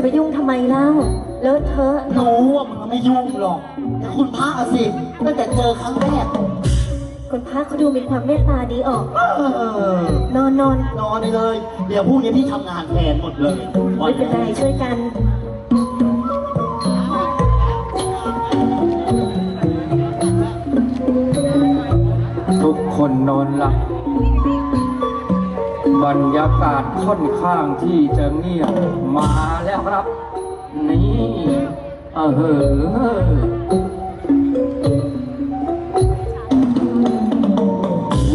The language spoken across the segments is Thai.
จะไปยุ่งทำไมเล่าเลอะเทอะรู้ว่ามึงไม่ยุ่งหรอก แต่คุณพระอะสิตั้งแต่เจอครั้งแรก คุณพระเขาดูมีความเมตตาดีออก เออนอนนอนนอนไปเลย เดี๋ยวพรุ่งนี้พี่ทำงานแทนหมดเลยไม่เป็นไรช่วยกัน ทุกคนนอนหลับ บรรยากาศค่อนข้างที่จะเงียบมาแล้วครับ นี่เออเหอ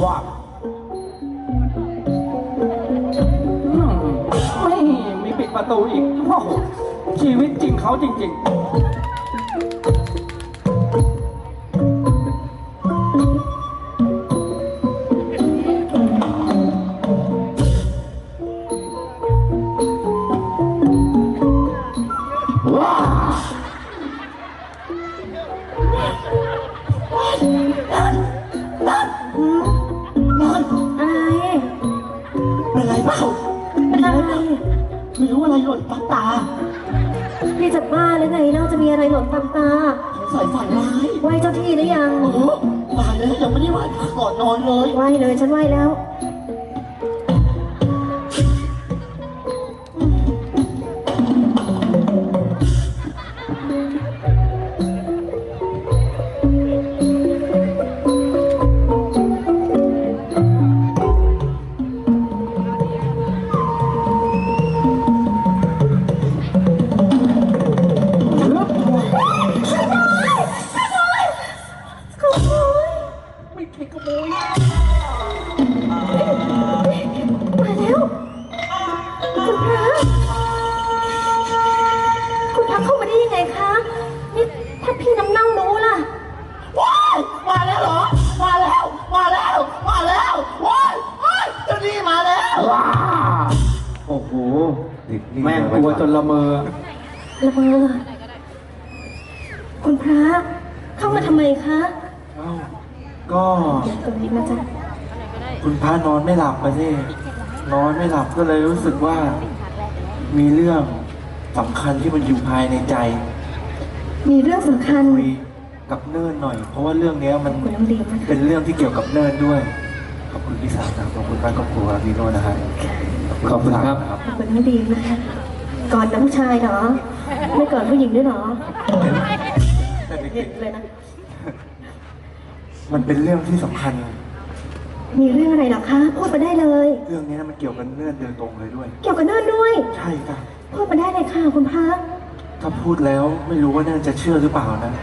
ว้าไม่มีปิดประตูอีกโอ้โหชีวิตจริงเขาจริง ๆ บ้าหรือไงเล่าจะมีอะไรหล่นตามตาสงสัยฝันร้ายไหวเจ้าที่หรือยัง โอ้โหตายแล้วยังไม่ได้ไหว้พระก่อนนอนเลย ไหวเลยฉันไหวแล้ว คุณพระนอนไม่หลับไปสินอนไม่หลับก็เลยรู้สึกว่ามีเรื่องสำคัญที่มันอยู่ภายในใจ มีเรื่องสำคัญ คุยกับเนินหน่อย เพราะว่าเรื่องเนี้ยมันคุณน้องดีมนะคะเป็นเรื่องที่เกี่ยวกับเนินด้วย ขอบคุณพี่สาวครับขอบคุณบ้านครอบครัวพี่โรจน์นะครับขอบคุณครับครับ ขอบคุณน้องดีมนะคะก่อนแต่ผู้ชายเหรอ ไม่ก่อนผู้หญิงด้วยเหรอแต่เด็เห็กนเลยนะๆมันเป็นเรื่องที่สำคัญ มีเรื่องอะไรเหรอคะ พูดมาได้เลย เรื่องนี้มันเกี่ยวกับเนินโดยตรงเลยด้วย เกี่ยวกับเนิ่นด้วย ใช่ค่ะพูดมาได้เลยค่ะคุณพระถ้าพูดแล้วไม่รู้ว่าเนินจะเชื่อหรือเปล่านะ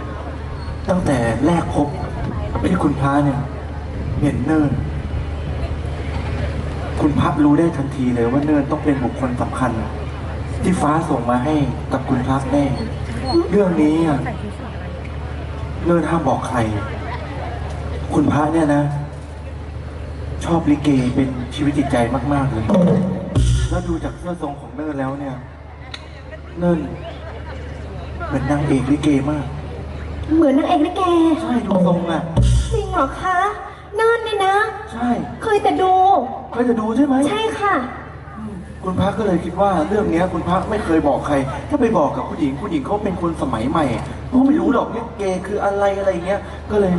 ตั้งแต่แรกพบที่คุณพระเนี่ยเห็นเนินคุณพระรู้ได้ทันทีเลยว่าเนินต้องเป็นบุคคลสำคัญ ที่ฟ้าส่งมาให้กับคุณพระแน่ เรื่องนี้อะเนินห้ามบอกใคร คุณพระเนี่ยนะ ชอบลิเกเป็นชีวิตจิตใจมาก ๆ เลย แล้วดูจากเสื้อทรงของเนินแล้วเนี่ย เนินเหมือนนางเอกลิเกมาก เหมือนนางเอกลิเก ใช่ดูทรงอะ จริงเหรอคะเนิ่นนี่นะ ใช่เคยแต่ดู เคยจะดูใช่ไหม ใช่ค่ะ คุณพระก็เลยคิดว่าเรื่องเนี้ยคุณพระไม่เคยบอกใคร ถ้าไปบอกกับผู้หญิงผู้หญิงเขาเป็นคนสมัยใหม่เขาไม่รู้หรอกลิเกคืออะไรอะไรเงี้ย ก็เลย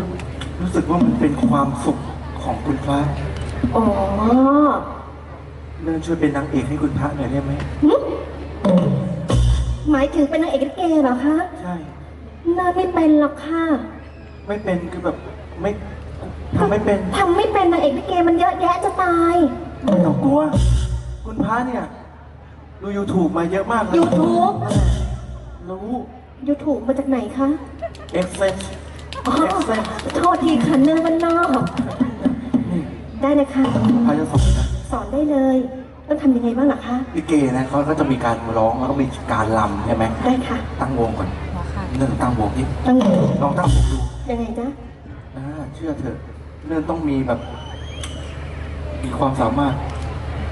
รู้สึกว่ามันเป็นความสุข ของคุณพระอ๋อเนินช่วยเป็นนางเอกให้คุณพระหน่อยได้ไหมหึหมายถึงเป็นนางเอกลิเกเหรอคะใช่เนิ่นไม่เป็นหรอกค่ะไม่เป็นคือแบบไม่ทำไม่เป็นทำไม่เป็นนางเอกลิเกมันเยอะแยะจะตาย ไม่ต้องกลัว คุณพระเนี่ย ดู YouTube มาเยอะมากเลย YouTube รู้ยูทูบมาจากไหนคะ เอ็กเซน อ๋อเอ็กเซนโทษทีค่ะเนื่องบ้านนอกนี่ ได้เลยค่ะ พระจะสอนนะสอนได้เลย ต้องทำยังไงบ้างล่ะคะ ลิเกนะเขาก็จะมีการร้องแล้วก็มีการลำใช่ไหมได้ค่ะ ตั้งวงก่อนเนื่องตั้งวงนี่ต้องลองตั้งวงดูยังไงจ๊ะนะเชื่อเถอะเนื่องต้องมีแบบ มีความสามารถ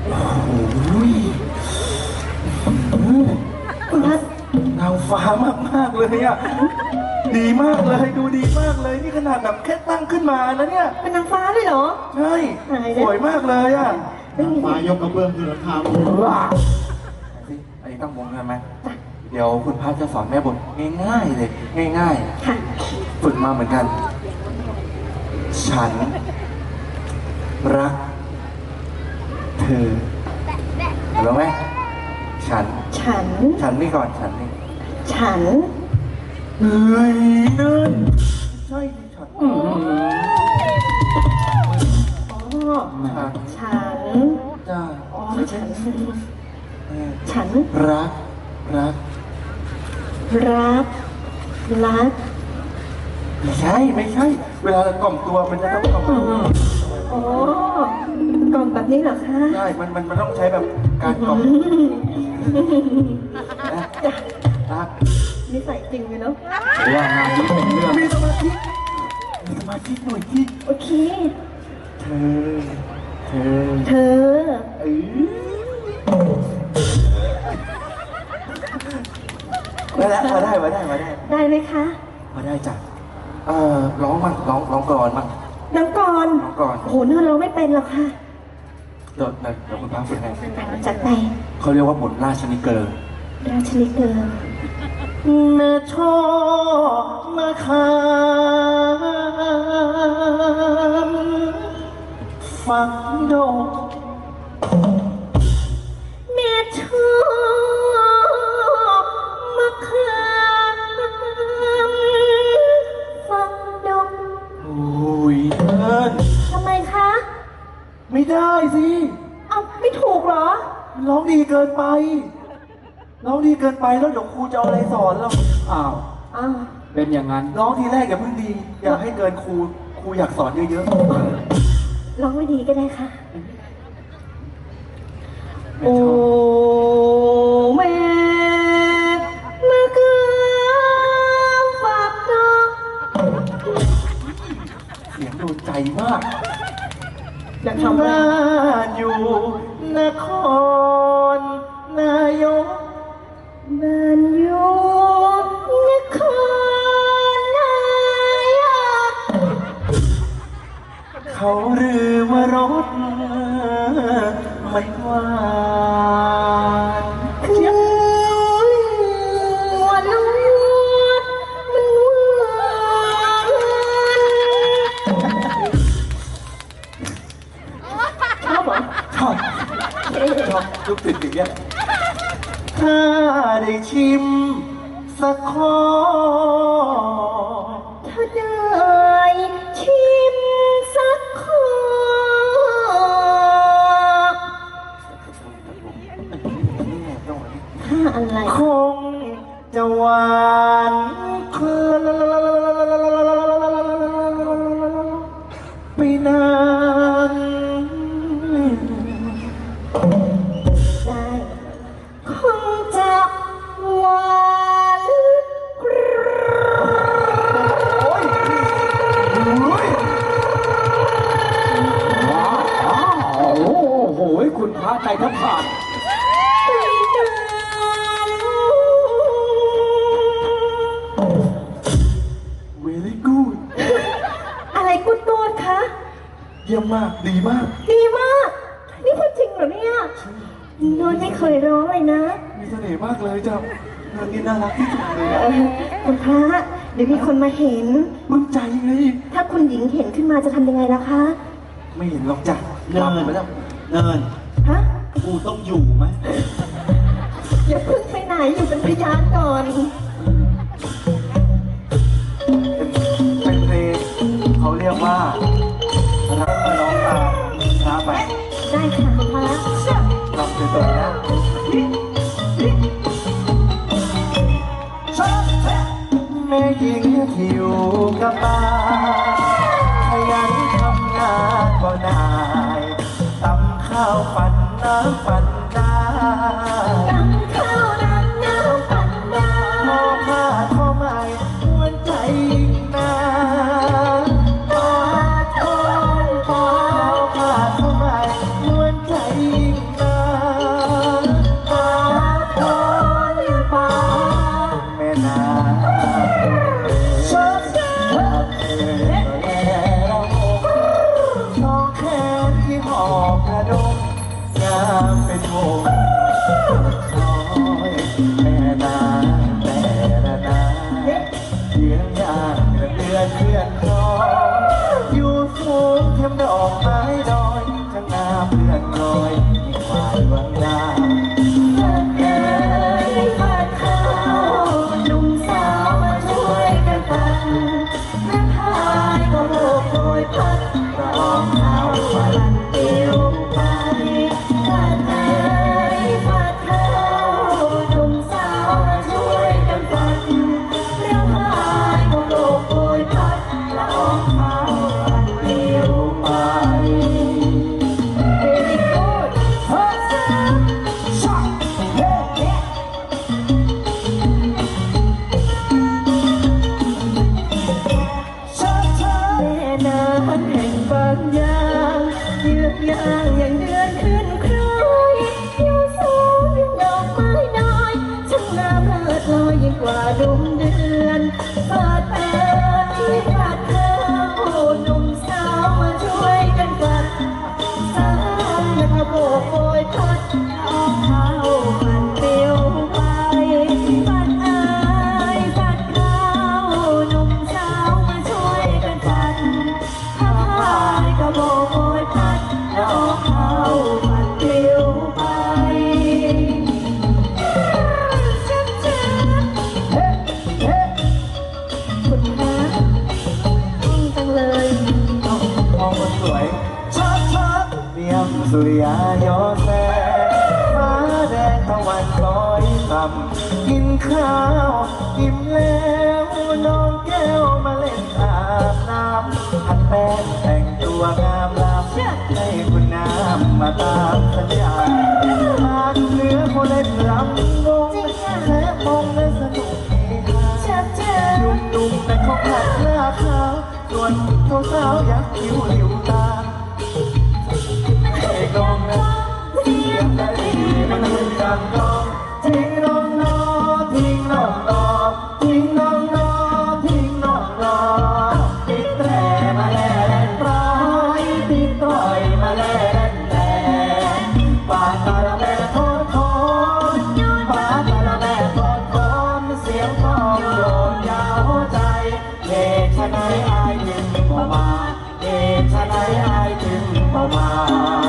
โอ้โหคุณพัดนางฟ้ามากมากๆเลยอะ ดีมากเลยดูดีมากเลยนี่ขนาดแบบแค่ตั้งขึ้นมานะเนี่ยเป็นนางฟ้าเลยเหรอ ใช่ตายแล้วสวยมากเลยอะไม่มีมายกกระเบื้องขึ้นราคาว้าสิอันนี้ตั้งวงใช่ไหมจ้ะเดี๋ยวคุณพระจะสอนแม่บทง่ายๆเลย ง่ายค่ะๆ ฝึกมาเหมือนกัน ฉัน รัก เธอรู้ไหมฉัน ฉัน ฉันนี่ก่อนฉันนี่ฉัน เฮ้ยเนินใช่ดิฉันอืมอ๋อฉันฉันจ้าอ๋อฉันเออฉันรัก รัก รัก รัก ไม่ใช่ ไม่ใช่ เวลาเรากล่อมตัวมันจะต้องกล่อมตัวอ๋อกล่อมแบบนี้เหรอคะ ใช่ มัน มันมันต้องใช้แบบการกล่อมนะรัก นิสัยจริงเลยเนาะ ว่างานนี้เป็นเรื่องมีสมาธิมีสมาธิหน่อยที่โอเค เธอ เธอเธอ เอ้ยมาแล้วมาได้มาได้มาได้ได้ไหมคะ มาได้จ้ะเอ่อร้องมั่งร้องร้องก่อนมั่ง น้องก่อนน้องก่อนโอ้โหเนื้อเราไม่เป็นหรอกค่ะ เดี๋ยวเดี๋ยวเดี๋ยวคุณพระฝึกให้จัดไปเขาเรียกว่าบทราชนิเกอร์ราชนิเกิน แม่ชอบมาคามฟังดอกแม่ชอบมาคามฟังดงโอ้ยเอิญทำไมคะ ไม่ได้สิ เอาไม่ถูกเหรอ ร้องดีเกินไป ร้องดีเกินไปแล้วเดี๋ยวครูจะเอาอะไรสอนเราอ้าว อ้าวเป็นอย่างนั้นร้องทีแรกอย่าเพิ่งดี อยากให้เกินครู ครูอยากสอนเยอะร้องไม่ดีก็ได้ค่ะ ๆ โอ้แม่มะเกือฝากดอกเสียงโดนใจมาก อยากทำอะไร บ้านอยู่นคร ชอบลูกติดอย่างเงี้ยถ้าได้ชิมสักข้อถ้าได้ชิมสักคอถ้าอะไร คงจะหวาน ดีมาก ดีมาก นี่พูดจริงเหรอเนี่ยโนนไม่เคยร้องเลยนะ มีเสน่ห์มากเลยจ้ะเรื่องนี้น่ารักที่สุดเลยเออะอคุณพระเดี๋ยวมีคนมาเห็นปลื้มใจเลย ถ้าคุณหญิงเห็นขึ้นมาจะทำยังไงล่ะคะ ไม่เห็นหรอกจ้ะเนิรับนไปแล้วเนินฮะ กูต้องอยู่ไหมอย่าเพิ่งไปไหนอยู่เป็นพยานก่อนเป็น อยู่กับบ้า ริยายอแสงฟ้าแดงตะวันลอยต่ำกินข้าวอิ่มแล้วน้องแก้วมาเล่นอาบน้ำหัดแป้งแต่งตัวงามลำให้คุณน้ำมาตามสัญญาทางเนื้อคนเล่นรำวงและมองและสนุกเฮฮาชัดเจนหนุ่มๆแต่เขาขัดหน้าขาวส่วนสาวๆยักคิ้วหลิวต ดีมันหุ่นดังกองทิ้งน้องนอทิ้งน้องนอทิ้งน้องน้องติดแตรมาแล่นปล่อยติดปล่อยมาแล่นแต่ปากตาละแม่โทษโทษปากตาละแม่โทษโทษเสียงทอโยนยาวใจเหตุไฉนอายจึงบ่มาเหตุไฉนอายจึงบ่มา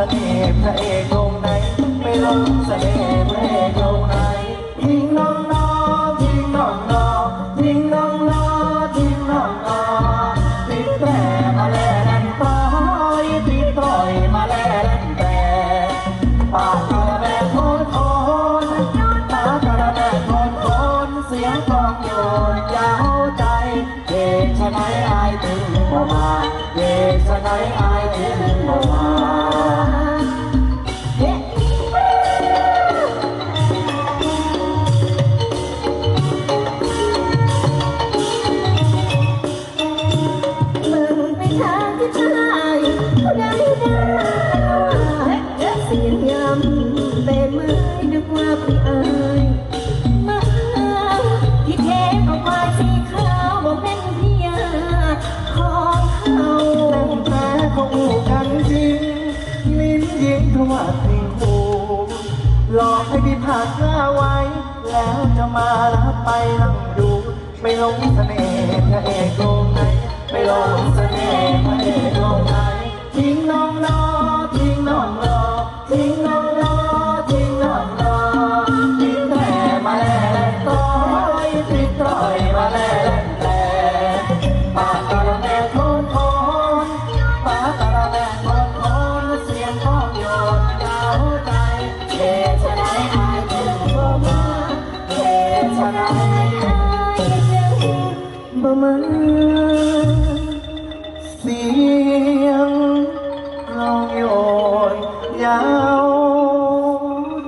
สน่ห์พระเอกลงไหนไปหลงเสน่ห์พระเอกลงไหนทิ้งน้องนอทิ้งน้องนอทิ้งน้องนอทิ้งน้องนอติดแต่มาแล่นปล่อยติดปล่อยมาแล่นแต่ปากกระแบกโคนโคนปากกระแบกโคนโคนเสียงกลองโยนยาวใจเหตุไฉนอายถึงบ่มาณเหตุไฉนอาย นไม้นึกว่าพี่อายมาที่แท้ก็ควายสีขาวว่าเป็นพี่อาของเขาแต่ขอู้กันจริงลิ้นยิ้มทว่าสิ่งหูหลอกให้พี่ผ่านหน้าไว้ แล้วจะมารับไปนั่งดู ไม่ลงเสน่ห์พระเอกลงไหนไม่ลงเสน่ห์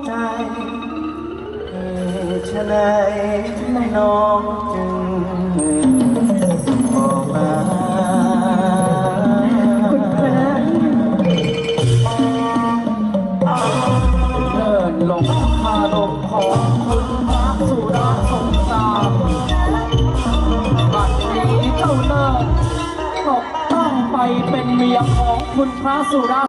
ใจเหตุไฉนน้องจึงออกมาเดินลงคาลมของคุณพระสุรสงสารบัดนี้เจ้าเลิศตกต้องไปเป็นเมียของคุณพระสุร